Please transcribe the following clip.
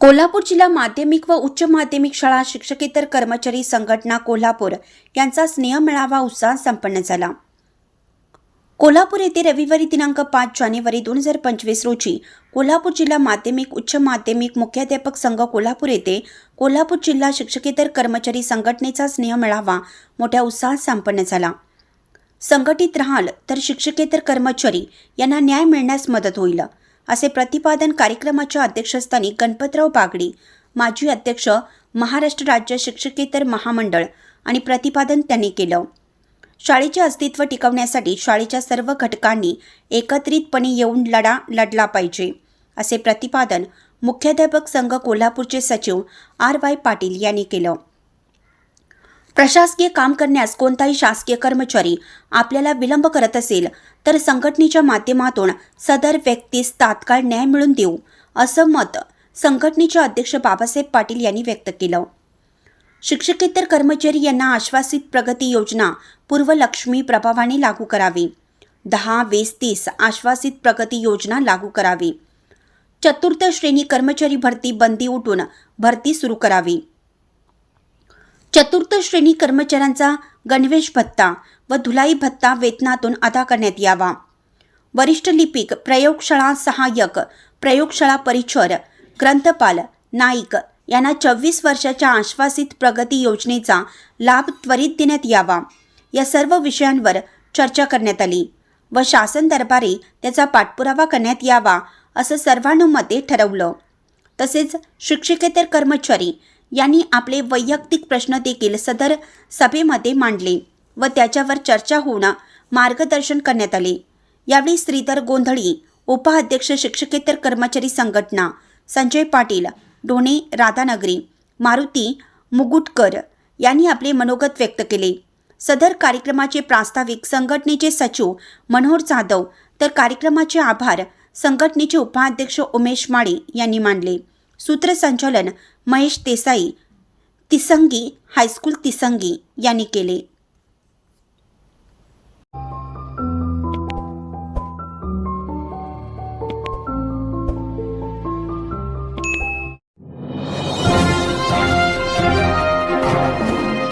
कोल्हापूर जिल्हा माध्यमिक व उच्च माध्यमिक शाळा शिक्षकेतर कर्मचारी संघटना कोल्हापूर यांचा स्नेहमेळावा उत्साह संपन्न झाला. कोल्हापूर येथे रविवारी दिनांक पाच जानेवारी दोन हजार पंचवीस रोजी कोल्हापूर जिल्हा माध्यमिक उच्च माध्यमिक मुख्याध्यापक संघ कोल्हापूर येथे कोल्हापूर जिल्हा शिक्षकेतर कर्मचारी संघटनेचा स्नेहमेळावा मोठ्या उत्साहात संपन्न झाला. संघटित राहाल तर शिक्षकेतर कर्मचारी यांना न्याय मिळण्यास मदत होईल. असे प्रतिपादन कार्यक्रमाच्या अध्यक्षस्थानी गणपतराव बागडी माजी अध्यक्ष महाराष्ट्र राज्य शिक्षकेतर महामंडळ आणि प्रतिपादन त्यांनी केलं. शाळेचे अस्तित्व टिकवण्यासाठी शाळेच्या सर्व घटकांनी एकत्रितपणे येऊन लढा लढला पाहिजे असे प्रतिपादन मुख्याध्यापक संघ कोल्हापूरचे सचिव आर वाय पाटील यांनी केलं. प्रशासकीय काम करण्यास कोणताही शासकीय कर्मचारी आपल्याला विलंब करत असेल तर संघटनेच्या माध्यमातून सदर व्यक्तीस तात्काळ न्याय मिळून देऊ असं मत संघटनेचे अध्यक्ष बाबासाहेब पाटील यांनी व्यक्त केलं. शिक्षकेतर कर्मचारी यांना आश्वासित प्रगती योजना पूर्वलक्ष्मी प्रभावाने लागू करावी. दहा वीस तीस आश्वासित प्रगती योजना लागू करावी. चतुर्थ श्रेणी कर्मचारी भरती बंदी उठून भरती सुरू करावी. चतुर्थ श्रेणी कर्मचाऱ्यांचा गणवेश भत्ता व धुलाई भत्ता वेतनातून अदा करण्यात यावा. वरिष्ठ लिपिक प्रयोगशाळा सहाय्यक प्रयोगशाळा परिचर ग्रंथपाल नाईक यांना चोवीस वर्षाच्या आश्वासित प्रगती योजनेचा लाभ त्वरित देण्यात यावा. या सर्व विषयांवर चर्चा करण्यात आली व शासन दरबारी त्याचा पाठपुरावा करण्यात यावा असं सर्वानुमते ठरवलं. तसेच शिक्षकेतर कर्मचारी यांनी आपले वैयक्तिक प्रश्न देखील सदर सभेमध्ये मांडले व त्याच्यावर चर्चा होऊन मार्गदर्शन करण्यात आले. यावेळी श्रीधर गोंधळी उपाध्यक्ष शिक्षकेतर कर्मचारी संघटना संजय पाटील डोणे राधानगरी मारुती मुगुटकर यांनी आपले मनोगत व्यक्त केले. सदर कार्यक्रमाचे प्रास्ताविक संघटनेचे सचिव मनोहर जाधव तर कार्यक्रमाचे आभार संघटनेचे उपाध्यक्ष उमेश माळी यांनी मानले. सूत्रसंचालन महेश देसाई तिसंगी हायस्कूल तिसंगी यांनी केले.